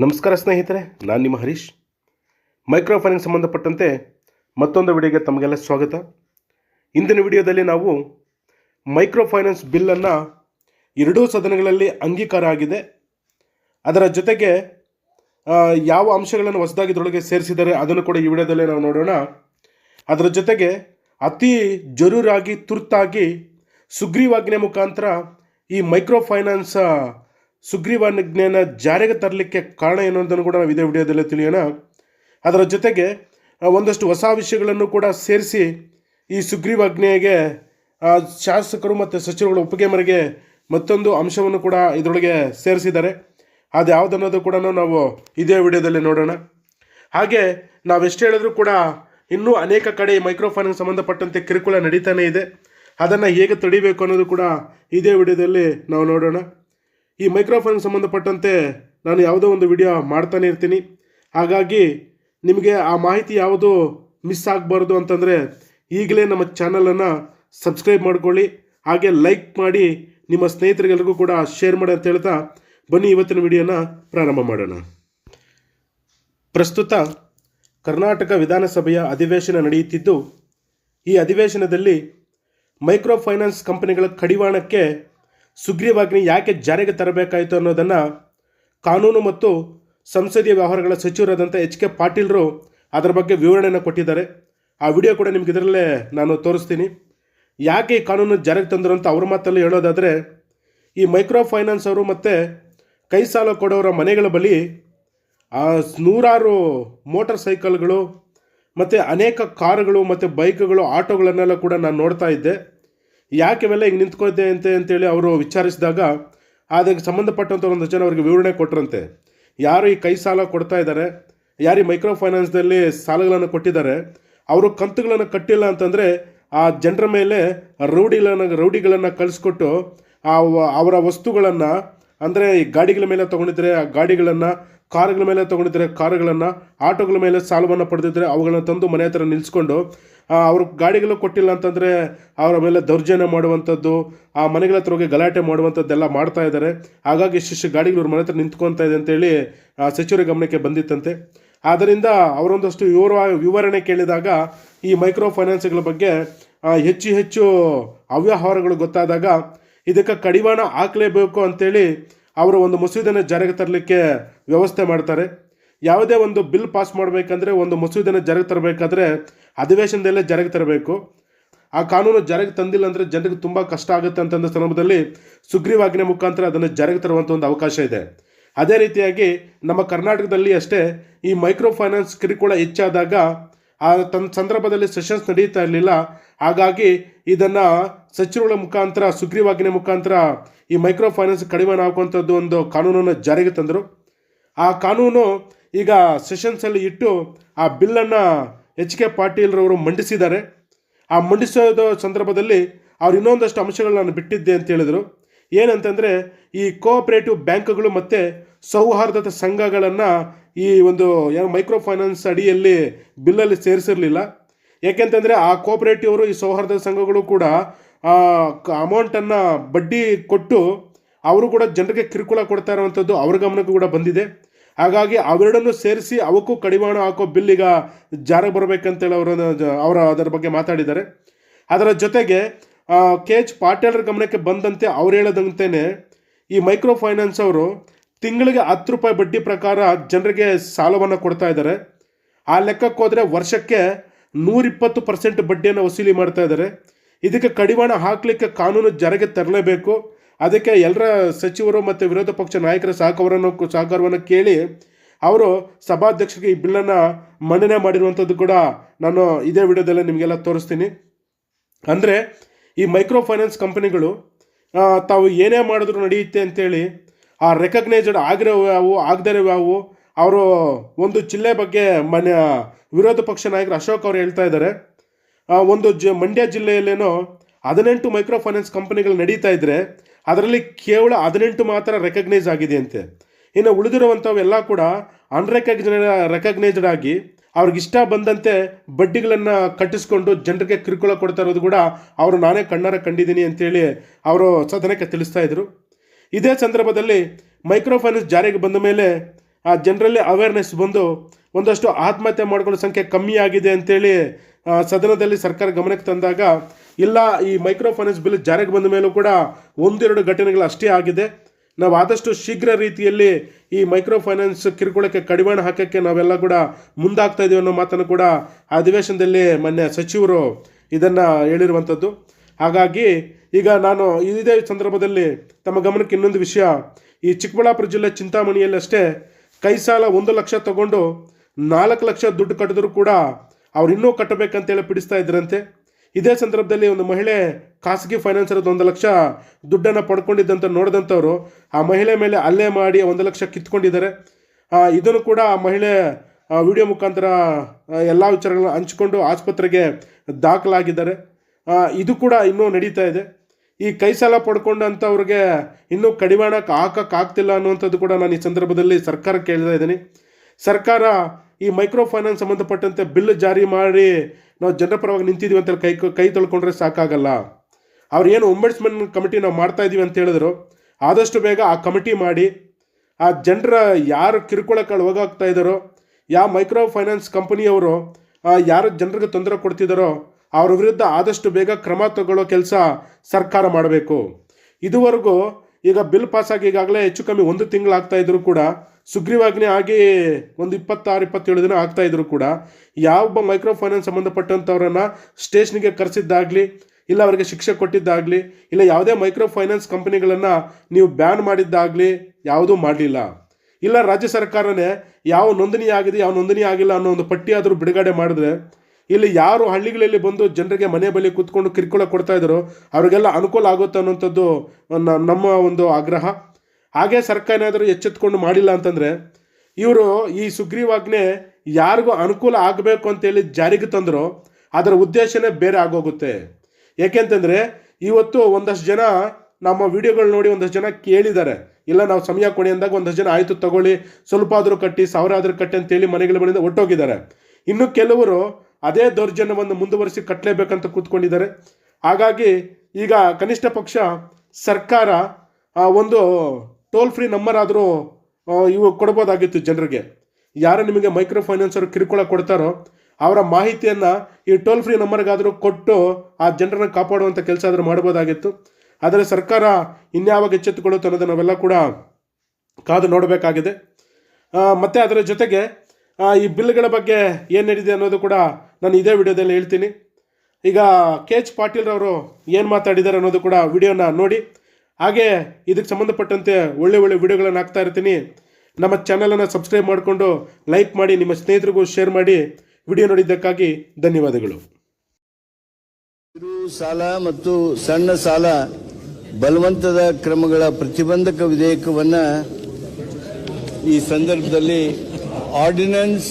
ನಮಸ್ಕಾರ ಸ್ನೇಹಿತರೆ, ನಾನು ನಿಮ್ಮ ಹರೀಶ್. ಮೈಕ್ರೋ ಸಂಬಂಧಪಟ್ಟಂತೆ ಮತ್ತೊಂದು ವಿಡಿಯೋಗೆ ತಮಗೆಲ್ಲ ಸ್ವಾಗತ. ಇಂದಿನ ವಿಡಿಯೋದಲ್ಲಿ ನಾವು ಮೈಕ್ರೋ ಫೈನಾನ್ಸ್ ಬಿಲ್ಲನ್ನು ಎರಡೂ ಸದನಗಳಲ್ಲಿ ಅಂಗೀಕಾರ ಆಗಿದೆ. ಅದರ ಜೊತೆಗೆ ಯಾವ ಅಂಶಗಳನ್ನು ಹೊಸದಾಗಿ ಇದರೊಳಗೆ ಸೇರಿಸಿದ್ದಾರೆ ಅದನ್ನು ಕೂಡ ಈ ವಿಡಿಯೋದಲ್ಲೇ ನಾವು ನೋಡೋಣ. ಅದರ ಜೊತೆಗೆ, ಅತಿ ಜರೂರಾಗಿ ತುರ್ತಾಗಿ ಸುಗ್ರೀವಾಜ್ಞೆ ಮುಖಾಂತರ ಈ ಮೈಕ್ರೋ ಫೈನಾನ್ಸ್ ಸುಗ್ರೀವಾಜ್ಞೆಯನ್ನು ಜಾರಿಗೆ ತರಲಿಕ್ಕೆ ಕಾರಣ ಏನು ಅನ್ನೋದನ್ನು ಕೂಡ ನಾವು ಇದೇ ವಿಡಿಯೋದಲ್ಲೇ ತಿಳಿಯೋಣ. ಅದರ ಜೊತೆಗೆ ಒಂದಷ್ಟು ಹೊಸ ವಿಷಯಗಳನ್ನು ಕೂಡ ಸೇರಿಸಿ ಈ ಸುಗ್ರೀವಾಜ್ಞೆಗೆ ಶಾಸಕರು ಮತ್ತು ಸಚಿವರುಗಳ ಒಪ್ಪಿಗೆ ಮೇರೆಗೆ ಮತ್ತೊಂದು ಅಂಶವನ್ನು ಕೂಡ ಇದರೊಳಗೆ ಸೇರಿಸಿದ್ದಾರೆ. ಅದು ಯಾವುದನ್ನೋದು ಕೂಡ ನಾವು ಇದೇ ವಿಡಿಯೋದಲ್ಲಿ ನೋಡೋಣ. ಹಾಗೆ, ನಾವೆಷ್ಟು ಹೇಳಿದ್ರೂ ಕೂಡ ಇನ್ನೂ ಅನೇಕ ಕಡೆ ಈ ಮೈಕ್ರೋ ಫೈನಾನ್ಸ್ ಸಂಬಂಧಪಟ್ಟಂತೆ ಕಿರುಕುಳ ನಡೀತಾನೆ ಇದೆ. ಅದನ್ನು ಹೇಗೆ ತಡಿಬೇಕು ಅನ್ನೋದು ಕೂಡ ಇದೇ ವಿಡಿಯೋದಲ್ಲಿ ನಾವು ನೋಡೋಣ. ಈ ಮೈಕ್ರೋ ಫೈನಾನ್ಸ್ ಸಂಬಂಧಪಟ್ಟಂತೆ ನಾನು ಯಾವುದೋ ಒಂದು ವಿಡಿಯೋ ಮಾಡ್ತಾನೆ ಇರ್ತೀನಿ. ಹಾಗಾಗಿ ನಿಮಗೆ ಆ ಮಾಹಿತಿ ಯಾವುದು ಮಿಸ್ ಆಗಬಾರ್ದು ಅಂತಂದರೆ ಈಗಲೇ ನಮ್ಮ ಚಾನಲನ್ನು ಸಬ್ಸ್ಕ್ರೈಬ್ ಮಾಡ್ಕೊಳ್ಳಿ. ಹಾಗೆ ಲೈಕ್ ಮಾಡಿ ನಿಮ್ಮ ಸ್ನೇಹಿತರಿಗೆಲ್ಲರಿಗೂ ಕೂಡ ಶೇರ್ ಮಾಡಿ ಅಂತ ಹೇಳ್ತಾ ಬನ್ನಿ ಇವತ್ತಿನ ವಿಡಿಯೋನ ಪ್ರಾರಂಭ ಮಾಡೋಣ. ಪ್ರಸ್ತುತ ಕರ್ನಾಟಕ ವಿಧಾನಸಭೆಯ ಅಧಿವೇಶನ ನಡೆಯುತ್ತಿದ್ದು, ಈ ಅಧಿವೇಶನದಲ್ಲಿ ಮೈಕ್ರೋ ಫೈನಾನ್ಸ್ ಕಂಪನಿಗಳ ಕಡಿವಾಣಕ್ಕೆ ಸುಗ್ರೀವಾಜ್ಞೆ ಯಾಕೆ ಜಾರಿಗೆ ತರಬೇಕಾಯಿತು ಅನ್ನೋದನ್ನು ಕಾನೂನು ಮತ್ತು ಸಂಸದೀಯ ವ್ಯವಹಾರಗಳ ಸಚಿವರಾದಂಥ ಎಚ್ ಕೆ ಪಾಟೀಲ್ರು ಅದರ ಬಗ್ಗೆ ವಿವರಣೆಯನ್ನು ಕೊಟ್ಟಿದ್ದಾರೆ. ಆ ವಿಡಿಯೋ ಕೂಡ ನಿಮ್ಗೆ ಇದರಲ್ಲೇ ನಾನು ತೋರಿಸ್ತೀನಿ. ಯಾಕೆ ಈ ಕಾನೂನು ಜಾರಿಗೆ ತಂದರು ಅಂತ ಅವ್ರ ಮಾತಲ್ಲಿ ಹೇಳೋದಾದರೆ, ಈ ಮೈಕ್ರೋ ಫೈನಾನ್ಸ್ ಅವರು ಮತ್ತು ಕೈ ಸಾಲ ಕೊಡೋರ ಮನೆಗಳ ಬಳಿ ನೂರಾರು ಮೋಟಾರ್ ಸೈಕಲ್ಗಳು ಮತ್ತು ಅನೇಕ ಕಾರುಗಳು ಮತ್ತು ಬೈಕ್ಗಳು, ಆಟೋಗಳನ್ನೆಲ್ಲ ಕೂಡ ನಾನು ನೋಡ್ತಾ ಇದ್ದೆ. ಯಾಕೆ ಇವೆಲ್ಲ ಹಿಂಗೆ ನಿಂತ್ಕೊಳ್ತೆ ಅಂತ ಅಂತೇಳಿ ಅವರು ವಿಚಾರಿಸಿದಾಗ ಅದಕ್ಕೆ ಸಂಬಂಧಪಟ್ಟಂಥ ಒಂದು ಜನ ಅವರಿಗೆ ವಿವರಣೆ ಕೊಟ್ಟರಂತೆ ಯಾರು ಈ ಕೈ ಸಾಲ ಕೊಡ್ತಾ ಇದ್ದಾರೆ, ಯಾರು ಮೈಕ್ರೋ ಫೈನಾನ್ಸ್ದಲ್ಲಿ ಸಾಲಗಳನ್ನು ಕೊಟ್ಟಿದ್ದಾರೆ, ಅವರು ಕಂತುಗಳನ್ನು ಕಟ್ಟಿಲ್ಲ ಅಂತಂದರೆ ಆ ಜನರ ಮೇಲೆ ರೌಡಿಗಳನ್ನು ರೌಡಿಗಳನ್ನು ಕಳಿಸ್ಕೊಟ್ಟು ಆ ಅವರ ವಸ್ತುಗಳನ್ನು, ಅಂದರೆ ಈ ಗಾಡಿಗಳ ಮೇಲೆ ತೊಗೊಂಡಿದ್ರೆ ಆ ಗಾಡಿಗಳನ್ನು ಕಾರುಗಳ ಮೇಲೆ ತೊಗೊಂಡಿದ್ದರೆ ಕಾರುಗಳನ್ನು, ಆಟೋಗಳ ಮೇಲೆ ಸಾಲವನ್ನು ಪಡೆದಿದ್ರೆ ಅವುಗಳನ್ನ ತಂದು ಮನೆ ಹತ್ರ ನಿಲ್ಲಿಸ್ಕೊಂಡು ಅವ್ರ ಗಾಡಿಗಳು ಕೊಟ್ಟಿಲ್ಲ ಅಂತಂದರೆ ಅವರ ಮೇಲೆ ದೌರ್ಜನ್ಯ ಮಾಡುವಂಥದ್ದು, ಆ, ಮನೆಗಳ ಹತ್ರ ಹೋಗಿ ಗಲಾಟೆ ಮಾಡುವಂಥದ್ದೆಲ್ಲ ಮಾಡ್ತಾ ಇದ್ದಾರೆ. ಹಾಗಾಗಿ ಶಿಷ್ಯ ಗಾಡಿಗಳು ಇವ್ರ ಮನೆ ಹತ್ರ ನಿಂತ್ಕೊತಾ ಇದೆ ಅಂತೇಳಿ ಸಚಿವರ ಗಮನಕ್ಕೆ ಬಂದಿತ್ತಂತೆ. ಆದ್ದರಿಂದ ಅವರೊಂದಷ್ಟು ವಿವರ, ವಿವರಣೆ ಕೇಳಿದಾಗ ಈ ಮೈಕ್ರೋ ಫೈನಾನ್ಸ್ಗಳ ಬಗ್ಗೆ ಹೆಚ್ಚು ಹೆಚ್ಚು ಅವ್ಯವಹಾರಗಳು ಗೊತ್ತಾದಾಗ ಇದಕ್ಕೆ ಕಡಿವಾಣ ಹಾಕಲೇಬೇಕು ಅಂತೇಳಿ ಅವರು ಒಂದು ಮಸೂದೆಯನ್ನು ಜಾರಿಗೆ ತರಲಿಕ್ಕೆ ವ್ಯವಸ್ಥೆ ಮಾಡ್ತಾರೆ. ಯಾವುದೇ ಒಂದು ಬಿಲ್ ಪಾಸ್ ಮಾಡಬೇಕಂದ್ರೆ ಒಂದು ಮಸೂದೆಯನ್ನು ಜಾರಿಗೆ ತರಬೇಕಾದ್ರೆ ಅಧಿವೇಶನದಲ್ಲೇ ಜಾರಿಗೆ ತರಬೇಕು. ಆ ಕಾನೂನು ಜಾರಿಗೆ ತಂದಿಲ್ಲ ಅಂದರೆ ಜನರಿಗೆ ತುಂಬ ಕಷ್ಟ ಆಗುತ್ತೆ ಅಂತಂದ ಸಂದರ್ಭದಲ್ಲಿ ಸುಗ್ರೀವಾಜ್ಞೆ ಮುಖಾಂತರ ಅದನ್ನು ಜಾರಿಗೆ ತರುವಂಥ ಒಂದು ಅವಕಾಶ ಇದೆ. ಅದೇ ರೀತಿಯಾಗಿ ನಮ್ಮ ಕರ್ನಾಟಕದಲ್ಲಿ ಅಷ್ಟೇ ಈ ಮೈಕ್ರೋ ಫೈನಾನ್ಸ್ ಕಿರುಕುಳ ಹೆಚ್ಚಾದಾಗ ಆ ತನ್ನ ಸಂದರ್ಭದಲ್ಲಿ ಸೆಷನ್ಸ್ ನಡೀತಾ ಇರಲಿಲ್ಲ. ಹಾಗಾಗಿ ಇದನ್ನು ಸಚಿವರುಗಳ ಮುಖಾಂತರ ಸುಗ್ರೀವಾಜ್ಞೆ ಮುಖಾಂತರ ಈ ಮೈಕ್ರೋ ಫೈನಾನ್ಸ್ ಕಡಿಮೆ ಹಾಕುವಂಥದ್ದು ಒಂದು ಕಾನೂನನ್ನು ಜಾರಿಗೆ ತಂದರು. ಆ ಕಾನೂನು ಈಗ ಸೆಷನ್ಸಲ್ಲಿ ಇಟ್ಟು ಆ ಬಿಲ್ಲನ್ನು ಎಚ್ ಕೆ ಪಾಟೀಲ್ರವರು ಮಂಡಿಸಿದ್ದಾರೆ. ಆ ಮಂಡಿಸೋದ ಸಂದರ್ಭದಲ್ಲಿ ಅವ್ರು ಇನ್ನೊಂದಷ್ಟು ಅಂಶಗಳನ್ನ ನಾನು ಬಿಟ್ಟಿದ್ದೆ ಅಂತ ಹೇಳಿದರು. ಏನಂತಂದರೆ ಈ ಕೋಆಪರೇಟಿವ್ ಬ್ಯಾಂಕ್ಗಳು ಮತ್ತು ಸೌಹಾರ್ದತ ಸಂಘಗಳನ್ನು ಈ ಒಂದು ಮೈಕ್ರೋ ಫೈನಾನ್ಸ್ ಅಡಿಯಲ್ಲಿ ಬಿಲ್ಲಲ್ಲಿ ಸೇರಿಸಿರಲಿಲ್ಲ. ಏಕೆಂತಂದರೆ ಆ ಕೋಪರೇಟಿವ್ ಈ ಸೌಹಾರ್ದ ಸಂಘಗಳು ಕೂಡ ಅಮೌಂಟನ್ನು ಬಡ್ಡಿ ಕೊಟ್ಟು ಅವರು ಕೂಡ ಜನರಿಗೆ ಕಿರುಕುಳ ಕೊಡ್ತಾ ಇರುವಂಥದ್ದು ಅವ್ರ ಗಮನಕ್ಕೂ ಕೂಡ ಬಂದಿದೆ. ಹಾಗಾಗಿ ಅವೆರಡನ್ನು ಸೇರಿಸಿ ಅವಕ್ಕೂ ಕಡಿವಾಣ ಹಾಕೋ ಬಿಲ್ ಈಗ ಜಾರಿಗೆ ಬರಬೇಕಂತೇಳಿ ಅವರ ಅವರ ಅದರ ಬಗ್ಗೆ ಮಾತಾಡಿದ್ದಾರೆ. ಅದರ ಜೊತೆಗೆ ಕೆ ಎಚ್ ಪಾಟೀಲ್ರ ಗಮನಕ್ಕೆ ಬಂದಂತೆ ಅವ್ರು ಹೇಳದಂತೆಯೇ ಈ ಮೈಕ್ರೋ ಫೈನಾನ್ಸ್ ಅವರು ತಿಂಗಳಿಗೆ ಹತ್ತು ರೂಪಾಯಿ ಬಡ್ಡಿ ಪ್ರಕಾರ ಜನರಿಗೆ ಸಾಲವನ್ನು ಕೊಡ್ತಾ ಇದ್ದಾರೆ. ಆ ಲೆಕ್ಕಕ್ಕೆ ಹೋದರೆ ವರ್ಷಕ್ಕೆ ನೂರಿಪ್ಪತ್ತು ಪರ್ಸೆಂಟ್ ಬಡ್ಡಿಯನ್ನು ವಸೂಲಿ ಮಾಡ್ತಾ ಇದ್ದಾರೆ. ಇದಕ್ಕೆ ಕಡಿವಾಣ ಹಾಕಲಿಕ್ಕೆ ಕಾನೂನು ಜಾರಿಗೆ ತರಲೇಬೇಕು. ಅದಕ್ಕೆ ಎಲ್ಲರ ಸಚಿವರು ಮತ್ತು ವಿರೋಧ ಪಕ್ಷ ನಾಯಕರ ಸಹಕಾರವನ್ನು ಸಹಕಾರವನ್ನು ಕೇಳಿ ಅವರು ಸಭಾಧ್ಯಕ್ಷರಿಗೆ ಈ ಬಿಲ್ಲನ್ನು ಮಂಡನೆ ಮಾಡಿರುವಂಥದ್ದು ಕೂಡ ನಾನು ಇದೇ ವಿಡಿಯೋದಲ್ಲೇ ನಿಮಗೆಲ್ಲ ತೋರಿಸ್ತೀನಿ. ಅಂದರೆ ಈ ಮೈಕ್ರೋ ಫೈನಾನ್ಸ್ ಕಂಪನಿಗಳು ತಾವು ಏನೇ ಮಾಡಿದ್ರು ನಡೆಯುತ್ತೆ ಅಂತೇಳಿ ಆ ರೆಕಗ್ನೈಸ್ಡ್ ಆಗಿರೋ ಯಾವು ಆಗದೇ ಯಾವು ಅವರು ಒಂದು ಜಿಲ್ಲೆ ಬಗ್ಗೆ ಮನ್ಯ ವಿರೋಧ ಪಕ್ಷ ನಾಯಕರು ಅಶೋಕ್ ಅವರು ಹೇಳ್ತಾ ಇದ್ದಾರೆ. ಒಂದು ಜ, ಮಂಡ್ಯ ಜಿಲ್ಲೆಯಲ್ಲೇನೋ ಹದಿನೆಂಟು ಮೈಕ್ರೋ ಫೈನಾನ್ಸ್ ಕಂಪನಿಗಳು ನಡೀತಾ ಇದ್ದರೆ ಅದರಲ್ಲಿ ಕೇವಲ ಹದಿನೆಂಟು ಮಾತ್ರ ರೆಕಗ್ನೈಸ್ ಆಗಿದೆ ಅಂತೆ ಇನ್ನು ಉಳಿದಿರುವಂಥವೆಲ್ಲ ಕೂಡ ಅನ್ರೆಕಗ್ನ ರೆಕಗ್ನೈಸ್ಡ್ ಆಗಿ ಅವ್ರಿಗೆ ಇಷ್ಟ ಬಂದಂತೆ ಬಡ್ಡಿಗಳನ್ನು ಕಟ್ಟಿಸ್ಕೊಂಡು ಜನರಿಗೆ ಕಿರುಕುಳ ಕೊಡ್ತಾ ಇರೋದು ಕೂಡ ಅವರು ನಾನೇ ಕಣ್ಣಾರ ಕಂಡಿದ್ದೀನಿ ಅಂತೇಳಿ ಅವರು ಸದನಕ್ಕೆ ತಿಳಿಸ್ತಾ ಇದ್ರು. ಇದೇ ಸಂದರ್ಭದಲ್ಲಿ ಮೈಕ್ರೋ ಫೈನಾನ್ಸ್ ಜಾರಿಗೆ ಬಂದ ಮೇಲೆ ಆ ಜನರಲ್ಲಿ ಅವೇರ್ನೆಸ್ ಬಂದು ಒಂದಷ್ಟು ಆತ್ಮಹತ್ಯೆ ಮಾಡ್ಕೊಳ್ಳೋ ಸಂಖ್ಯೆ ಕಮ್ಮಿ ಆಗಿದೆ ಅಂತೇಳಿ ಸದನದಲ್ಲಿ ಸರ್ಕಾರ ಗಮನಕ್ಕೆ ತಂದಾಗ ಇಲ್ಲ, ಈ ಮೈಕ್ರೋ ಫೈನಾನ್ಸ್ ಬಿಲ್ ಜಾರಿಗೆ ಬಂದ ಮೇಲೂ ಕೂಡ ಒಂದೆರಡು ಘಟನೆಗಳು ಅಷ್ಟೇ ಆಗಿದೆ. ನಾವು ಆದಷ್ಟು ಶೀಘ್ರ ರೀತಿಯಲ್ಲಿ ಈ ಮೈಕ್ರೋ ಫೈನಾನ್ಸ್ ಕಿರುಕುಳಕ್ಕೆ ಕಡಿವಾಣ ಹಾಕೋಕ್ಕೆ ನಾವೆಲ್ಲ ಕೂಡ ಮುಂದಾಗ್ತಾ ಇದ್ದೀವಿ ಅನ್ನೋ ಮಾತನ್ನು ಕೂಡ ಅಧಿವೇಶನದಲ್ಲಿ ಮೊನ್ನೆ ಸಚಿವರು ಇದನ್ನು ಹೇಳಿರುವಂಥದ್ದು ಹಾಗಾಗಿ ಈಗ ನಾನು ಇದೇ ಸಂದರ್ಭದಲ್ಲಿ ತಮ್ಮ ಗಮನಕ್ಕೆ ಇನ್ನೊಂದು ವಿಷಯ. ಈ ಚಿಕ್ಕಬಳ್ಳಾಪುರ ಜಿಲ್ಲೆ ಚಿಂತಾಮಣಿಯಲ್ಲಷ್ಟೇ ಕೈ ಸಾಲ ಒಂದು ಲಕ್ಷ ತಗೊಂಡು ನಾಲ್ಕು ಲಕ್ಷ ದುಡ್ಡು ಕಟ್ಟಿದ್ರು ಕೂಡ ಅವ್ರು ಇನ್ನೂ ಕಟ್ಟಬೇಕಂತೇಳಿ ಬಿಡಿಸ್ತಾ ಇದ್ರಂತೆ. ಇದೇ ಸಂದರ್ಭದಲ್ಲಿ ಒಂದು ಮಹಿಳೆ ಖಾಸಗಿ ಫೈನಾನ್ಸರ್ ಒಂದು ಲಕ್ಷ ದುಡ್ಡನ್ನು ಪಡ್ಕೊಂಡಿದ್ದಂತ ನೋಡಿದಂಥವ್ರು ಆ ಮಹಿಳೆ ಮೇಲೆ ಅಲ್ಲೇ ಮಾಡಿ ಒಂದು ಲಕ್ಷ ಕಿತ್ಕೊಂಡಿದ್ದಾರೆ. ಇದನ್ನು ಕೂಡ ಆ ಮಹಿಳೆ ವಿಡಿಯೋ ಮುಖಾಂತರ ಎಲ್ಲ ವಿಚಾರಗಳನ್ನ ಹಂಚಿಕೊಂಡು ಆಸ್ಪತ್ರೆಗೆ ದಾಖಲಾಗಿದ್ದಾರೆ. ಇದು ಕೂಡ ಇನ್ನೂ ನಡೀತಾ ಇದೆ. ಈ ಕೈ ಸಾಲ ಪಡ್ಕೊಂಡಂಥವ್ರಿಗೆ ಇನ್ನೂ ಕಡಿವಾಣಕ್ಕೆ ಹಾಕೋಕ್ಕಾಗ್ತಿಲ್ಲ ಅನ್ನುವಂಥದ್ದು ಕೂಡ ನಾನು ಈ ಸಂದರ್ಭದಲ್ಲಿ ಸರ್ಕಾರಕ್ಕೆ ಹೇಳ್ತಾ ಇದ್ದೀನಿ. ಸರ್ಕಾರ ಈ ಮೈಕ್ರೋ ಫೈನಾನ್ಸ್ ಸಂಬಂಧಪಟ್ಟಂತೆ ಬಿಲ್ ಜಾರಿ ಮಾಡಿ ನಾವು ಜನರ ಪರವಾಗಿ ನಿಂತಿದ್ದೀವಿ ಅಂತ ಕೈ ಕೈ ತೊಳ್ಕೊಂಡ್ರೆ ಸಾಕಾಗಲ್ಲ. ಅವ್ರು ಏನು ಒಂಬಡ್ಸ್ಮನ್ ಕಮಿಟಿ ನಾವು ಮಾಡ್ತಾ ಇದ್ದೀವಿ ಅಂತ ಹೇಳಿದ್ರು. ಆದಷ್ಟು ಬೇಗ ಆ ಕಮಿಟಿ ಮಾಡಿ, ಆ ಜನರ ಯಾರು ಕಿರುಕುಳಕ್ಕೆ ಒಳಗಾಗ್ತಾ ಇದ್ದಾರೋ ಯಾವ ಮೈಕ್ರೋ ಫೈನಾನ್ಸ್ ಕಂಪನಿಯವರು ಯಾರು ಜನರಿಗೆ ತೊಂದರೆ ಕೊಡ್ತಿದ್ದಾರೋ ಅವ್ರ ವಿರುದ್ಧ ಆದಷ್ಟು ಬೇಗ ಕ್ರಮ ತಗೊಳ್ಳೋ ಕೆಲಸ ಸರ್ಕಾರ ಮಾಡಬೇಕು. ಇದುವರೆಗೂ ಈಗ ಬಿಲ್ ಪಾಸಾಗಿ ಈಗಾಗಲೇ ಹೆಚ್ಚು ಕಮ್ಮಿ ಒಂದು ತಿಂಗಳಾಗ್ತಾ ಇದ್ರು ಕೂಡ, ಸುಗ್ರೀವಾಜ್ಞೆ ಆಗಿ ಒಂದು ಇಪ್ಪತ್ತಾರು, ಇಪ್ಪತ್ತೇಳು ದಿನ ಆಗ್ತಾ ಇದ್ರು ಕೂಡ ಯಾವೊಬ್ಬ ಮೈಕ್ರೋ ಫೈನಾನ್ಸ್ ಸಂಬಂಧಪಟ್ಟಂಥವ್ರನ್ನ ಸ್ಟೇಷನ್ಗೆ ಕರೆಸಿದ್ದಾಗಲಿ, ಇಲ್ಲ ಅವರಿಗೆ ಶಿಕ್ಷೆ ಕೊಟ್ಟಿದ್ದಾಗಲಿ, ಇಲ್ಲ ಯಾವುದೇ ಮೈಕ್ರೋ ಫೈನಾನ್ಸ್ ಕಂಪನಿಗಳನ್ನು ನೀವು ಬ್ಯಾನ್ ಮಾಡಿದ್ದಾಗಲಿ, ಯಾವುದೂ ಮಾಡಲಿಲ್ಲ. ಇಲ್ಲ ರಾಜ್ಯ ಸರ್ಕಾರನೇ ಯಾವ ನೋಂದಣಿ ಆಗಿದೆ, ಯಾವ ನೋಂದಣಿ ಆಗಿಲ್ಲ ಅನ್ನೋ ಒಂದು ಪಟ್ಟಿಯಾದರೂ ಬಿಡುಗಡೆ ಮಾಡಿದ್ರೆ ಇಲ್ಲಿ ಯಾರು ಹಳ್ಳಿಗಳಲ್ಲಿ ಬಂದು ಜನರಿಗೆ ಮನೆ ಬಳಿ ಕೂತ್ಕೊಂಡು ಕಿರುಕುಳ ಕೊಡ್ತಾ ಇದ್ದಾರೋ ಅವರಿಗೆಲ್ಲ ಅನುಕೂಲ ಆಗುತ್ತೆ ಅನ್ನೋಂಥದ್ದು ನಮ್ಮ ಒಂದು ಆಗ್ರಹ. ಹಾಗೆ ಸರ್ಕಾರ ಏನಾದರೂ ಎಚ್ಚೆತ್ಕೊಂಡು ಮಾಡಿಲ್ಲ ಅಂತಂದರೆ ಇವರು ಈ ಸುಗ್ರೀವಾಜ್ಞೆ ಯಾರಿಗೂ ಅನುಕೂಲ ಆಗಬೇಕು ಅಂತೇಳಿ ಜಾರಿಗೆ ತಂದರೂ ಅದರ ಉದ್ದೇಶನೇ ಬೇರೆ ಆಗೋಗುತ್ತೆ. ಏಕೆಂತಂದರೆ ಇವತ್ತು ಒಂದಷ್ಟು ಜನ ನಮ್ಮ ವಿಡಿಯೋಗಳು ನೋಡಿ ಒಂದಷ್ಟು ಜನ ಕೇಳಿದ್ದಾರೆ. ಇಲ್ಲ ನಾವು ಸಮಯ ಕೊಡಿ ಅಂದಾಗ ಒಂದಷ್ಟು ಜನ ಆಯಿತು ತಗೊಳ್ಳಿ ಸ್ವಲ್ಪ ಆದರೂ ಕಟ್ಟಿ ಸಾವಿರ ಆದರೂ ಕಟ್ಟಿ ಅಂತೇಳಿ ಮನೆಗಳ ಬಳಿಂದ ಒಟ್ಟೋಗಿದ್ದಾರೆ. ಇನ್ನು ಕೆಲವರು ಅದೇ ದೌರ್ಜನ್ಯವನ್ನು ಮುಂದುವರಿಸಿ ಕಟ್ಟಲೇಬೇಕಂತ ಕೂತ್ಕೊಂಡಿದ್ದಾರೆ. ಹಾಗಾಗಿ ಈಗ ಕನಿಷ್ಠ ಪಕ್ಷ, ಸರ್ಕಾರ ಒಂದು ಟೋಲ್ ಫ್ರೀ ನಂಬರ್ ಆದರೂ ಇವು ಕೊಡ್ಬೋದಾಗಿತ್ತು ಜನರಿಗೆ. ಯಾರು ನಿಮಗೆ ಮೈಕ್ರೋ ಅವರು ಕಿರುಕುಳ ಕೊಡ್ತಾರೋ, ಅವರ ಮಾಹಿತಿಯನ್ನು ಈ ಟೋಲ್ ಫ್ರೀ ನಂಬರ್ಗಾದರೂ ಕೊಟ್ಟು ಆ ಜನರನ್ನು ಕಾಪಾಡುವಂಥ ಕೆಲಸ ಆದರೂ ಮಾಡ್ಬೋದಾಗಿತ್ತು. ಆದರೆ ಸರ್ಕಾರ ಇನ್ಯಾವಾಗ ಎಚ್ಚೆತ್ತುಕೊಳ್ಳುತ್ತೆ ಅನ್ನೋದನ್ನು ನಾವೆಲ್ಲ ಕೂಡ ಕಾದು ನೋಡಬೇಕಾಗಿದೆ. ಮತ್ತು ಅದರ ಜೊತೆಗೆ ಈ ಬಿಲ್ಗಳ ಬಗ್ಗೆ ಏನು ನಡೆದಿದೆ ಅನ್ನೋದು ಕೂಡ ನಾನು ಇದೇ ವಿಡಿಯೋದಲ್ಲಿ ಹೇಳ್ತೀನಿ. ಈಗ ಕೆ ಎಚ್ ಪಾಟೀಲ್ರವರು ಏನು ಮಾತಾಡಿದ್ದಾರೆ ಅನ್ನೋದು ಕೂಡ ವಿಡಿಯೋನ ನೋಡಿ. ಹಾಗೆ ಇದಕ್ಕೆ ಸಂಬಂಧಪಟ್ಟಂತೆ ಒಳ್ಳೆ ಒಳ್ಳೆ ವಿಡಿಯೋಗಳನ್ನು ಹಾಕ್ತಾ ಇರ್ತೀನಿ. ನಮ್ಮ ಚಾನಲನ್ನು ಸಬ್ಸ್ಕ್ರೈಬ್ ಮಾಡಿಕೊಂಡು ಲೈಕ್ ಮಾಡಿ, ನಿಮ್ಮ ಸ್ನೇಹಿತರಿಗೂ ಶೇರ್ ಮಾಡಿ ವಿಡಿಯೋ ನೋಡಿದ್ದಕ್ಕಾಗಿ ಧನ್ಯವಾದಗಳು. ಸಾಲ ಮತ್ತು ಸಣ್ಣ ಸಾಲ ಬಲವಂತದ ಕ್ರಮಗಳ ಪ್ರತಿಬಂಧಕ ವಿಧೇಯಕವನ್ನು ಈ ಸಂದರ್ಭದಲ್ಲಿ ಆರ್ಡಿನೆನ್ಸ್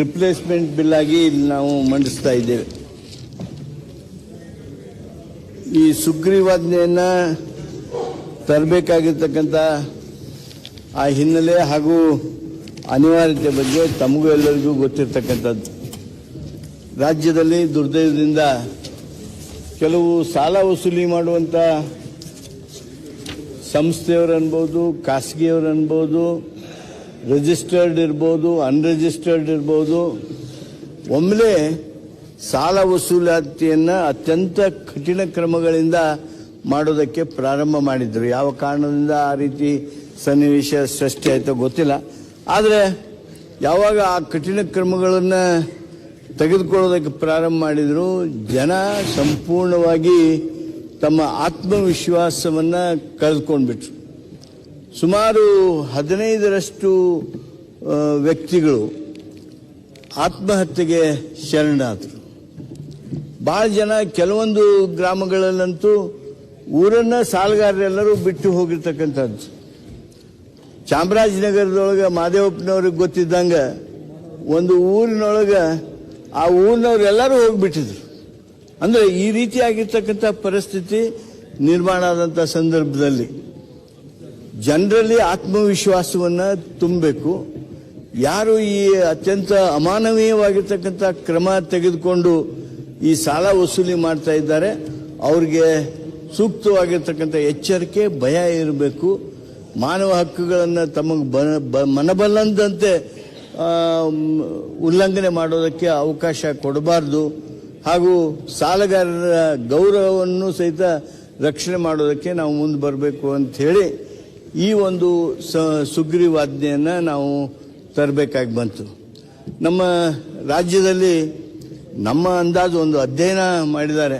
ರಿಪ್ಲೇಸ್ಮೆಂಟ್ ಬಿಲ್ ಆಗಿ ಇಲ್ಲಿ ನಾವು ಮಂಡಿಸ್ತಾ ಇದ್ದೇವೆ. ಈ ಸುಗ್ರೀವಾಜ್ಞೆಯನ್ನು ತರಬೇಕಾಗಿರ್ತಕ್ಕಂಥ ಆ ಹಿನ್ನೆಲೆ ಹಾಗೂ ಅನಿವಾರ್ಯತೆ ಬಗ್ಗೆ ತಮಗೂ ಎಲ್ಲರಿಗೂ ಗೊತ್ತಿರ್ತಕ್ಕಂಥದ್ದು. ರಾಜ್ಯದಲ್ಲಿ ದುರ್ದೈವದಿಂದ ಕೆಲವು ಸಾಲ ವಸೂಲಿ ಮಾಡುವಂಥ ಸಂಸ್ಥೆಯವರು ಅನ್ಬೋದು, ಖಾಸಗಿಯವರು ಅನ್ಬೋದು ರಿಜಿಸ್ಟರ್ಡ್ ಇರ್ಬೋದು ಅನ್ರಿಜಿಸ್ಟರ್ಡ್ ಇರ್ಬೋದು. ಒಮ್ಮೆಲೆ ಸಾಲ ವಸೂಲಾತಿಯನ್ನು ಅತ್ಯಂತ ಕಠಿಣ ಕ್ರಮಗಳಿಂದ ಮಾಡೋದಕ್ಕೆ ಪ್ರಾರಂಭ ಮಾಡಿದ್ರು. ಯಾವ ಕಾರಣದಿಂದ ಆ ರೀತಿ ಸನ್ನಿವೇಶ ಸೃಷ್ಟಿ ಆಯಿತೋ ಗೊತ್ತಿಲ್ಲ. ಆದರೆ ಯಾವಾಗ ಆ ಕಠಿಣ ಕ್ರಮಗಳನ್ನು ತೆಗೆದುಕೊಳ್ಳೋದಕ್ಕೆ ಪ್ರಾರಂಭ ಮಾಡಿದರು, ಜನ ಸಂಪೂರ್ಣವಾಗಿ ತಮ್ಮ ಆತ್ಮವಿಶ್ವಾಸವನ್ನು ಕಳೆದುಕೊಂಡ್ಬಿಟ್ರು. ಸುಮಾರು ಹದಿನೈದರಷ್ಟು ವ್ಯಕ್ತಿಗಳು ಆತ್ಮಹತ್ಯೆಗೆ ಶರಣಾದರು. ಭಾಳ ಜನ ಕೆಲವೊಂದು ಗ್ರಾಮಗಳಲ್ಲಂತೂ ಊರನ್ನ ಸಾಲಗಾರರೆಲ್ಲರೂ ಬಿಟ್ಟು ಹೋಗಿರ್ತಕ್ಕಂಥದ್ದು. ಚಾಮರಾಜನಗರದೊಳಗೆ ಮಾದೇವಪ್ಪನವ್ರಿಗೆ ಗೊತ್ತಿದ್ದಂಗೆ ಒಂದು ಊರಿನೊಳಗೆ ಆ ಊರಿನವರೆಲ್ಲರೂ ಹೋಗಿಬಿಟ್ಟಿದ್ರು. ಅಂದರೆ ಈ ರೀತಿಯಾಗಿರ್ತಕ್ಕಂಥ ಪರಿಸ್ಥಿತಿ ನಿರ್ಮಾಣ ಆದಂಥ ಸಂದರ್ಭದಲ್ಲಿ ಜನರಲ್ಲಿ ಆತ್ಮವಿಶ್ವಾಸವನ್ನು ತುಂಬಬೇಕು. ಯಾರು ಈ ಅತ್ಯಂತ ಅಮಾನವೀಯವಾಗಿರ್ತಕ್ಕಂಥ ಕ್ರಮ ತೆಗೆದುಕೊಂಡು ಈ ಸಾಲ ವಸೂಲಿ ಮಾಡ್ತಾ ಇದ್ದಾರೆ, ಅವ್ರಿಗೆ ಸೂಕ್ತವಾಗಿರ್ತಕ್ಕಂಥ ಎಚ್ಚರಿಕೆ, ಭಯ ಇರಬೇಕು. ಮಾನವ ಹಕ್ಕುಗಳನ್ನು ತಮಗೆ ಬ- ಮನಬಲ್ಲಂದಂತೆ ಉಲ್ಲಂಘನೆ ಮಾಡೋದಕ್ಕೆ ಅವಕಾಶ ಕೊಡಬಾರ್ದು. ಹಾಗೂ ಸಾಲಗಾರರ ಗೌರವವನ್ನು ಸಹಿತ ರಕ್ಷಣೆ ಮಾಡೋದಕ್ಕೆ ನಾವು ಮುಂದೆ ಬರಬೇಕು ಅಂತ ಈ ಒಂದು ಸ, ಸುಗ್ರೀವಾಜ್ಞೆಯನ್ನು ನಾವು ತರಬೇಕಾಗಿ ಬಂತು. ನಮ್ಮ ರಾಜ್ಯದಲ್ಲಿ ನಮ್ಮ ಅಂದಾಜು ಒಂದು ಅಧ್ಯಯನ ಮಾಡಿದ್ದಾರೆ.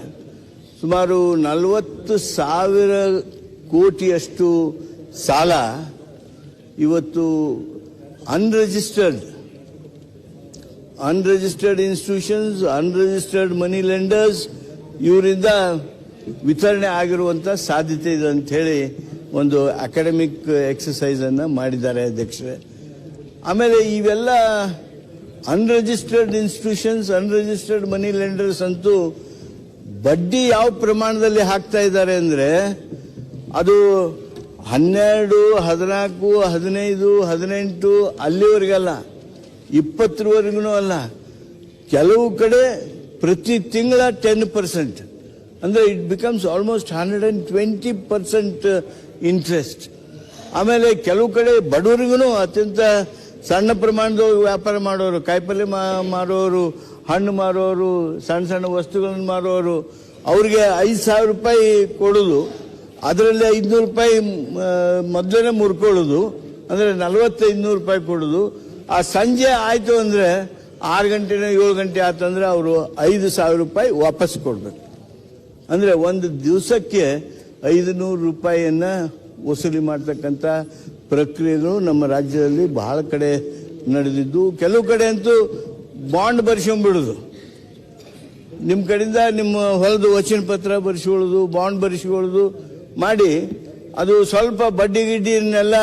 ಸುಮಾರು ನಲವತ್ತು ಸಾವಿರ ಕೋಟಿಯಷ್ಟು ಸಾಲ ಇವತ್ತು unregistered unregistered institutions, unregistered money lenders ಇವರಿಂದ ವಿತರಣೆ ಆಗಿರುವಂಥ ಸಾಧ್ಯತೆ ಇದೆ ಅಂತ ಹೇಳಿ ಒಂದು ಅಕಾಡೆಮಿಕ್ ಎಕ್ಸಸೈಸ್ ಅನ್ನು ಮಾಡಿದ್ದಾರೆ ಅಧ್ಯಕ್ಷರೇ. ಆಮೇಲೆ ಇವೆಲ್ಲ unregistered institutions unregistered money lenders ಅಂತೂ ಬಡ್ಡಿ ಯಾವ ಪ್ರಮಾಣದಲ್ಲಿ ಹಾಕ್ತಾ ಇದ್ದಾರೆ ಅಂದರೆ ಅದು ಹನ್ನೆರಡು, ಹದಿನಾಲ್ಕು, ಹದಿನೈದು, ಹದಿನೆಂಟು ಅಲ್ಲಿವರೆಗಲ್ಲ ಇಪ್ಪತ್ತರವರೆಗೂ ಅಲ್ಲ. ಕೆಲವು ಕಡೆ ಪ್ರತಿ ತಿಂಗಳ ಟೆನ್ ಪರ್ಸೆಂಟ್ ಅಂದರೆ it becomes almost hundred and twenty percent interest ಆಮೇಲೆ ಕೆಲವು ಕಡೆ ಬಡವರಿಗೂ ಅತ್ಯಂತ ಸಣ್ಣ ಪ್ರಮಾಣದ ವ್ಯಾಪಾರ ಮಾಡೋರು ಕಾಯಿಪಲ್ಯ ಮಾರೋರು, ಹಣ್ಣು ಮಾರೋರು, ಸಣ್ಣ ಸಣ್ಣ ವಸ್ತುಗಳನ್ನು ಮಾರೋರು, ಅವ್ರಿಗೆ ಐದು ಸಾವಿರ ರೂಪಾಯಿ ಕೊಡೋದು, ಅದರಲ್ಲಿ ಐದುನೂರು ರೂಪಾಯಿ ಮೊದಲೇ ಮುರ್ಕೊಳ್ಳೋದು, ಅಂದರೆ ನಲವತ್ತೈದುನೂರು ರೂಪಾಯಿ ಕೊಡೋದು. ಆ ಸಂಜೆ ಆಯಿತು ಅಂದರೆ ಆರು ಗಂಟೆನ ಏಳು ಗಂಟೆ ಆತಂದ್ರೆ ಅವರು ಐದು ಸಾವಿರ ರೂಪಾಯಿ ವಾಪಸ್ ಕೊಡಬೇಕು. ಅಂದರೆ ಒಂದು ದಿವಸಕ್ಕೆ ಐದು ನೂರು ರೂಪಾಯಿಯನ್ನು ವಸೂಲಿ ಮಾಡ್ತಕ್ಕಂಥ ಪ್ರಕ್ರಿಯೆಗಳು ನಮ್ಮ ರಾಜ್ಯದಲ್ಲಿ ಬಹಳ ಕಡೆ ನಡೆದಿದ್ದು. ಕೆಲವು ಕಡೆ ಅಂತೂ ಬಾಂಡ್ ಬರ್ಸ್ಕೊಂಡ್ಬಿಡೋದು. ನಿಮ್ಮ ಕಡೆಯಿಂದ ನಿಮ್ಮ ಹೊಲದ ವಚನ ಪತ್ರ ಬರೆಸ್ಕೊಳ್ಳೋದು, ಬಾಂಡ್ ಬರೆಸ್ಕೊಳ್ಳೋದು ಮಾಡಿ, ಅದು ಸ್ವಲ್ಪ ಬಡ್ಡಿ ಗಿಡ್ಡಿನೆಲ್ಲ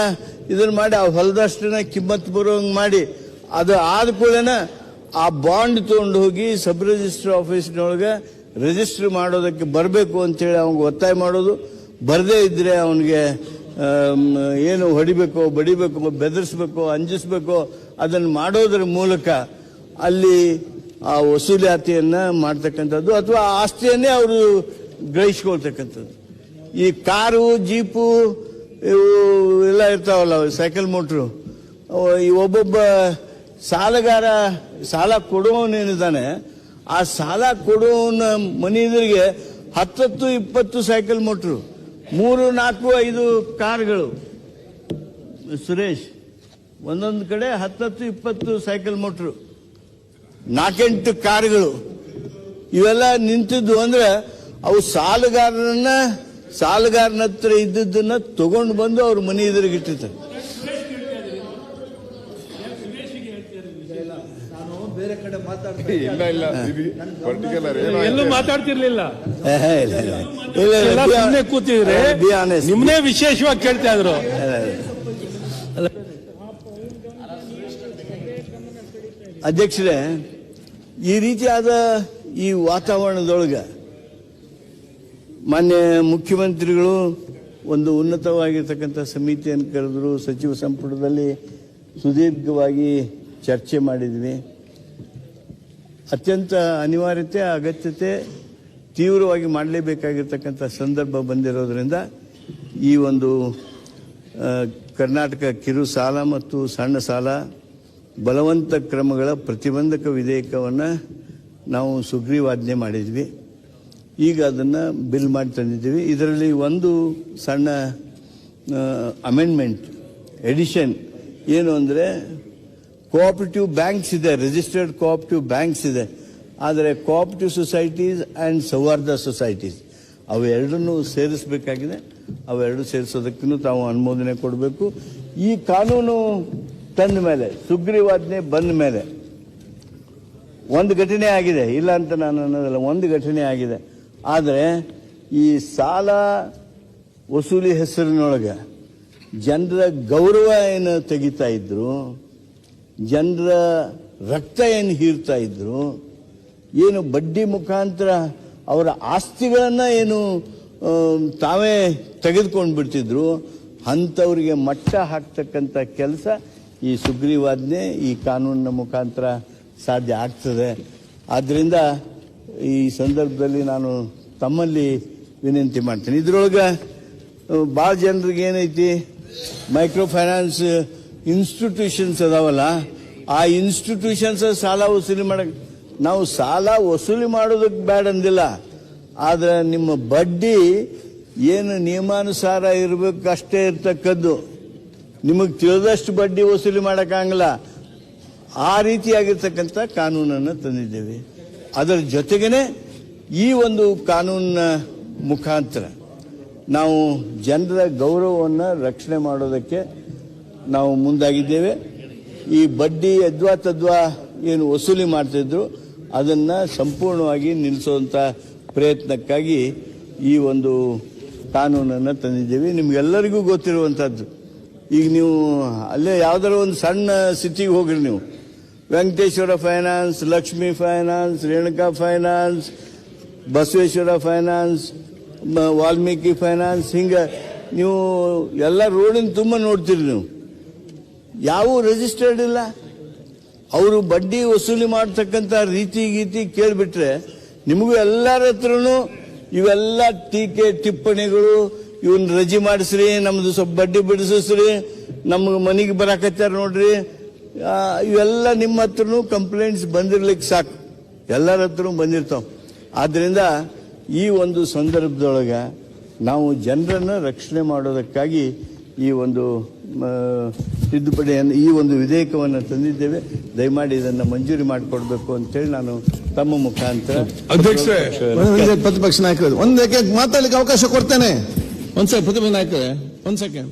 ಇದನ್ನ ಮಾಡಿ, ಆ ಹೊಲದಷ್ಟನ್ನ ಕಿಮ್ಮತ್ತು ಬರೋಂಗೆ ಮಾಡಿ, ಅದು ಆದ ಕೂಡಲೇ ಆ ಬಾಂಡ್ ತೊಗೊಂಡು ಹೋಗಿ ಸಬ್ ರಿಜಿಸ್ಟರ್ ಆಫೀಸ್ನೊಳಗೆ ರಿಜಿಸ್ಟರ್ ಮಾಡೋದಕ್ಕೆ ಬರಬೇಕು ಅಂತೇಳಿ ಅವ್ನಿಗೆ ಒತ್ತಾಯ ಮಾಡೋದು. ಬರದೇ ಇದ್ದರೆ ಅವನಿಗೆ ಏನು ಹೊಡಿಬೇಕು, ಬಡಿಬೇಕು, ಬೆದರಿಸಬೇಕು, ಅಂಜಿಸ್ಬೇಕೋ, ಅದನ್ನು ಮಾಡೋದ್ರ ಮೂಲಕ ಅಲ್ಲಿ ಆ ವಸೂಲಾತಿಯನ್ನು ಮಾಡ್ತಕ್ಕಂಥದ್ದು ಅಥವಾ ಆಸ್ತಿಯನ್ನೇ ಅವರು ಗ್ರಹಿಸ್ಕೊಳ್ತಕ್ಕಂಥದ್ದು. ಈ ಕಾರು, ಜೀಪು, ಇವು ಎಲ್ಲ ಇರ್ತಾವಲ್ಲ, ಸೈಕಲ್, ಮೋಟ್ರು. ಈ ಒಬ್ಬೊಬ್ಬ ಸಾಲಗಾರ ಸಾಲ ಕೊಡುವವನೇನಿದ್ದಾನೆ ಆ ಸಾಲ ಕೊಡುವ ಮನೆಯವರಿಗೆ ಹತ್ತತ್ತು, ಇಪ್ಪತ್ತು ಸೈಕಲ್ ಮೋಟ್ರು, ಮೂರು, ನಾಲ್ಕು, ಐದು ಕಾರ್ಗಳು. ಸುರೇಶ್, ಒಂದೊಂದು ಕಡೆ ಹತ್ತತ್ತು, ಇಪ್ಪತ್ತು ಸೈಕಲ್ ಮೋಟ್ರು. ನಾಲ್ಕೆಂಟು ಕಾರ್ಗಳು. ಇವೆಲ್ಲ ನಿಂತಿದ್ದು ಅಂದ್ರೆ ಅವು ಸಾಲಗಾರರನ್ನ, ಸಾಲಗಾರನ ಹತ್ರ ಇದ್ದದ್ದನ್ನ ತಗೊಂಡು ಬಂದು ಅವ್ರ ಮನೆ ಎದುರಿಗೆ ಇಟ್ಟಿರ್ತಾರೆ. ಇಲ್ಲ ಇಲ್ಲ ಪರ್ಟಿಕ್ಯುಲರ್ ಏನೋ ಎಲ್ಲೂ ಮಾತಾಡ್ತಿರ್ಲಿಲ್ಲ. ಸುಮ್ಮನೆ ಕೂತಿದ್ರೆ ನಿಮ್ಮನ್ನೇ ನಿಮ್ನೇ ವಿಶೇಷವಾಗಿ ಕೇಳ್ತಾ ಇದ್ರು. ಅಧ್ಯಕ್ಷರೇ ಈ ರೀತಿಯಾದ ಈ ವಾತಾವರಣದೊಳಗೆ ಮಾನ್ಯ ಮುಖ್ಯಮಂತ್ರಿಗಳು ಒಂದು ಉನ್ನತವಾಗಿರ್ತಕ್ಕಂಥ ಸಮಿತಿಯನ್ನು ಕರೆದ್ರು ಸಚಿವ ಸಂಪುಟದಲ್ಲಿ ಸುದೀರ್ಘವಾಗಿ ಚರ್ಚೆ ಮಾಡಿದ್ವಿ. ಅತ್ಯಂತ ಅನಿವಾರ್ಯತೆ, ಅಗತ್ಯತೆ ತೀವ್ರವಾಗಿ ಮಾಡಲೇಬೇಕಾಗಿರ್ತಕ್ಕಂಥ ಸಂದರ್ಭ ಬಂದಿರೋದ್ರಿಂದ ಈ ಒಂದು ಕರ್ನಾಟಕ ಕಿರು ಸಾಲ ಮತ್ತು ಸಣ್ಣ ಸಾಲ ಬಲವಂತ ಕ್ರಮಗಳ ಪ್ರತಿಬಂಧಕ ವಿಧೇಯಕವನ್ನು ನಾವು ಸುಗ್ರೀವಾಜ್ಞೆ ಮಾಡಿದ್ವಿ. ಈಗ ಅದನ್ನು ಬಿಲ್ ಮಾಡಿ ತಂದಿದ್ದೀವಿ. ಇದರಲ್ಲಿ ಒಂದು ಸಣ್ಣ ಅಮೆಂಡ್ಮೆಂಟ್ ಎಡಿಷನ್ ಏನು ಅಂದರೆ ಕೋಆಪರೇಟಿವ್ ಬ್ಯಾಂಕ್ಸ್ ಇದೆ ರಿಜಿಸ್ಟರ್ಡ್ ಕೋಆಪರೇಟಿವ್ ಬ್ಯಾಂಕ್ಸ್ ಇದೆ. ಆದರೆ cooperative societies and Souharda societies ಅವೆರಡನ್ನೂ ಸೇರಿಸಬೇಕಾಗಿದೆ. ಅವೆರಡು ಸೇರಿಸೋದಕ್ಕೂ ತಾವು ಅನುಮೋದನೆ ಕೊಡಬೇಕು. ಈ ಕಾನೂನು ತಂದ ಮೇಲೆ, ಸುಗ್ರೀವಾಜ್ಞೆ ಬಂದ ಮೇಲೆ ಒಂದು ಘಟನೆ ಆಗಿದೆ. ಇಲ್ಲ ಅಂತ ನಾನು ಅನ್ನೋದಲ್ಲ, ಒಂದು ಘಟನೆ ಆಗಿದೆ. ಆದರೆ ಈ ಸಾಲ ವಸೂಲಿ ಹೆಸರಿನೊಳಗೆ ಜನರ ಗೌರವ ಏನು ತೆಗಿತಾ ಇದ್ರು ಜನರ ರಕ್ತ ಏನು ಹೀರ್ತಾ ಇದ್ರು, ಏನು ಬಡ್ಡಿ ಮುಖಾಂತರ ಅವರ ಆಸ್ತಿಗಳನ್ನು ಏನು ತಾವೇ ತೆಗೆದುಕೊಂಡು ಬಿಡ್ತಿದ್ರು, ಅಂಥವ್ರಿಗೆ ಮಟ್ಟ ಹಾಕ್ತಕ್ಕಂಥ ಕೆಲಸ ಈ ಸುಗ್ರೀವಾಜ್ಞೆ ಈ ಕಾನೂನಿನ ಮುಖಾಂತರ ಸಾಧ್ಯ ಆಗ್ತದೆ. ಆದ್ದರಿಂದ ಈ ಸಂದರ್ಭದಲ್ಲಿ ನಾನು ತಮ್ಮಲ್ಲಿ ವಿನಂತಿ ಮಾಡ್ತೀನಿ. ಇದ್ರೊಳಗೆ ಭಾಳ ಜನರಿಗೆ ಏನೈತಿ, ಮೈಕ್ರೋ ಫೈನಾನ್ಸ್ ಇನ್ಸ್ಟಿಟ್ಯೂಷನ್ಸ್ ಅದಾವಲ್ಲ, ಆ ಇನ್ಸ್ಟಿಟ್ಯೂಷನ್ಸ್ ಸಾಲ ವಸೂಲಿ ಮಾಡಕ್ ನಾವು ಸಾಲ ವಸೂಲಿ ಮಾಡೋದಕ್ಕೆ ಬೇಡ ಅಂದಿಲ್ಲ. ಆದರೆ ನಿಮ್ಮ ಬಡ್ಡಿ ಏನು ನಿಯಮಾನುಸಾರ ಇರಬೇಕು ಅಷ್ಟೇ ಇರ್ತಕ್ಕದ್ದು. ನಿಮಗೆ ತಿಳಿದಷ್ಟು ಬಡ್ಡಿ ವಸೂಲಿ ಮಾಡೋಕ್ಕಾಗಲ್ಲ ಆ ರೀತಿಯಾಗಿರ್ತಕ್ಕಂಥ ಕಾನೂನನ್ನು ತಂದಿದ್ದೇವೆ. ಅದರ ಜೊತೆಗೇ ಈ ಒಂದು ಕಾನೂನಿನ ಮುಖಾಂತರ ನಾವು ಜನರ ಗೌರವವನ್ನು ರಕ್ಷಣೆ ಮಾಡೋದಕ್ಕೆ ನಾವು ಮುಂದಾಗಿದ್ದೇವೆ. ಈ ಬಡ್ಡಿ ಯದ್ವಾ ತದ್ವಾ ಏನು ವಸೂಲಿ ಮಾಡ್ತಿದ್ರು, ಅದನ್ನು ಸಂಪೂರ್ಣವಾಗಿ ನಿಲ್ಲಿಸುವಂಥ ಪ್ರಯತ್ನಕ್ಕಾಗಿ ಈ ಒಂದು ಕಾನೂನನ್ನು ತಂದಿದ್ದೇವೆ. ನಿಮ್ಗೆಲ್ಲರಿಗೂ ಗೊತ್ತಿರುವಂಥದ್ದು ಈಗ ನೀವು ಅಲ್ಲೇ ಯಾವ್ದಾರ ಒಂದು ಸಣ್ಣ ಸಿಟಿಗೆ ಹೋಗ್ರಿ ನೀವು. Venkateshwara finance Lakshmi finance Renuka finance Basaveshwara finance Valmiki finance ಹಿಂಗೆ ನೀವು ಎಲ್ಲ ರೋಡಿನ ತುಂಬ ನೋಡ್ತೀರಿ ನೀವು. ಯಾವ ರಿಜಿಸ್ಟರ್ಡ್ ಇಲ್ಲ. ಅವರು ಬಡ್ಡಿ ವಸೂಲಿ ಮಾಡ್ತಕ್ಕಂಥ ರೀತಿ ಗೀತಿ ಕೇಳಿಬಿಟ್ರೆ ನಿಮಗೂ ಎಲ್ಲರ ಹತ್ರನು ಇವೆಲ್ಲ ಟೀಕೆ ಟಿಪ್ಪಣಿಗಳು, ಇವನ್ ರಜೆ ಮಾಡಿಸ್ರಿ, ನಮ್ದು ಸ್ವಲ್ಪ ಬಡ್ಡಿ ಬಿಡಿಸ್ರಿ, ನಮ್ಗೆ ಮನೆಗೆ ಬರಾಕತ್ತಾರ ನೋಡ್ರಿ. ಇವೆಲ್ಲ ನಿಮ್ಮ ಹತ್ರನು ಕಂಪ್ಲೇಂಟ್ಸ್ ಬಂದಿರ್ಲಿಕ್ಕೆ ಸಾಕು. ಎಲ್ಲರ ಹತ್ರ ಬಂದಿರ್ತಾವ. ಆದ್ರಿಂದ ಈ ಒಂದು ಸಂದರ್ಭದೊಳಗ ನಾವು ಜನರನ್ನ ರಕ್ಷಣೆ ಮಾಡೋದಕ್ಕಾಗಿ ಈ ಒಂದು ತಿದ್ದುಪಡಿಯನ್ನು ಈ ಒಂದು ವಿಧೇಯಕವನ್ನು ತಂದಿದ್ದೇವೆ. ದಯಮಾಡಿ ಇದನ್ನು ಮಂಜೂರಿ ಮಾಡಿಕೊಡ್ಬೇಕು ಅಂತೇಳಿ ನಾನು ತಮ್ಮ ಮುಖಾಂತರ ಅಧ್ಯಕ್ಷ ಒಂದ್ ಪ್ರತಿಪಕ್ಷ ನಾಯಕರು ಒಂದಕ್ಕೆ ಮಾತಾಡಲಿಕ್ಕೆ ಅವಕಾಶ ಕೊಡ್ತೇನೆ. ಒಂದ್ ಸೆಕೆಂಡ್ ಪ್ರತಿಪಕ್ಷ ನಾಯಕರೇ ಒಂದ್ ಸೆಕೆಂಡ್